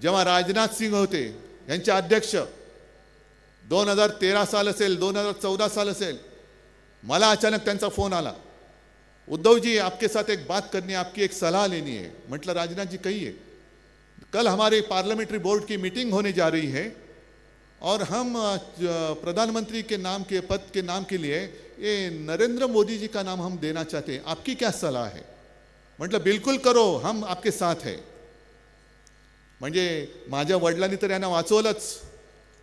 जेव्हा राजनाथ सिंग होते, यांचे अध्यक्ष, दोन हज़ार तेरा साल असेल, दोन हज़ार चौदह साल असेल, मला अचानक फ़ोन आला. उद्धव जी आपके साथ एक बात करनी है, आपकी एक सलाह लेनी है. मतलब राजनाथ जी कहिए कल हमारे पार्लियामेंट्री बोर्ड की मीटिंग होने जा रही है और हम प्रधानमंत्री के नाम के पद के नाम के लिए, ये नरेंद्र मोदी जी का नाम हम देना चाहते हैं. आपकी क्या सलाह है? म्हटलं, बिल्कुल करो, हम आपके साथ है. म्हणजे माझ्या वडिलांनी तर यांना वाचवलंच.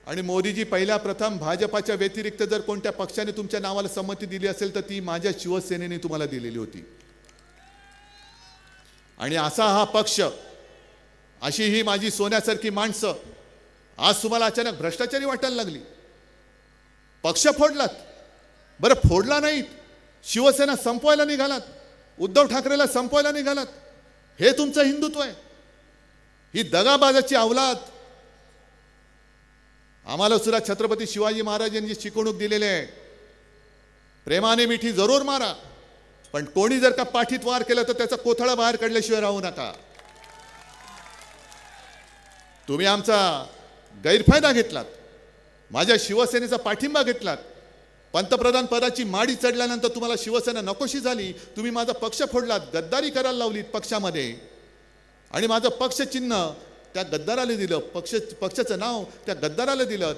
आणि मोदीजी पहिल्या प्रथम भाजपाच्या व्यतिरिक्त जर कोणत्या पक्षाने तुमच्या नावाला संमती दिली असेल तर ती माझ्या शिवसेनेने तुम्हाला दिलेली होती. आणि असा हा पक्ष अशी ही माझी सोन्यासारखी माणसं आज तुम्हाला अचानक भ्रष्टाचारी वाटायला लागली. पक्ष फोडलात. बरं फोडला नाहीत. शिवसेना संपवायला निघालात. उद्धव ठाकरेला संपवायला निघालात. हे तुमचं हिंदुत्व आहे. ही दगाबाजाची अवलाद. आम्हाला सुद्धा छत्रपती शिवाजी महाराजांनी शिकवणूक दिलेली आहे प्रेमाने मिठी जरूर मारा पण कोणी जर का पाठीत वार केला तर त्याचा कोथळा बाहेर काढल्याशिवाय राहू नका. तुम्ही आमचा गैरफायदा घेतलात माझ्या शिवसेनेचा पाठिंबा घेतलात पंतप्रधान पदाची माडी चढल्यानंतर तुम्हाला शिवसेना नकोशी झाली तुम्ही माझा पक्ष फोडलात गद्दारी करायला लावलीत पक्षामध्ये. आणि माझं पक्षचिन्ह त्या गद्दाराला दिलं पक्ष पक्षाचं नाव त्या गद्दाराला दिलं.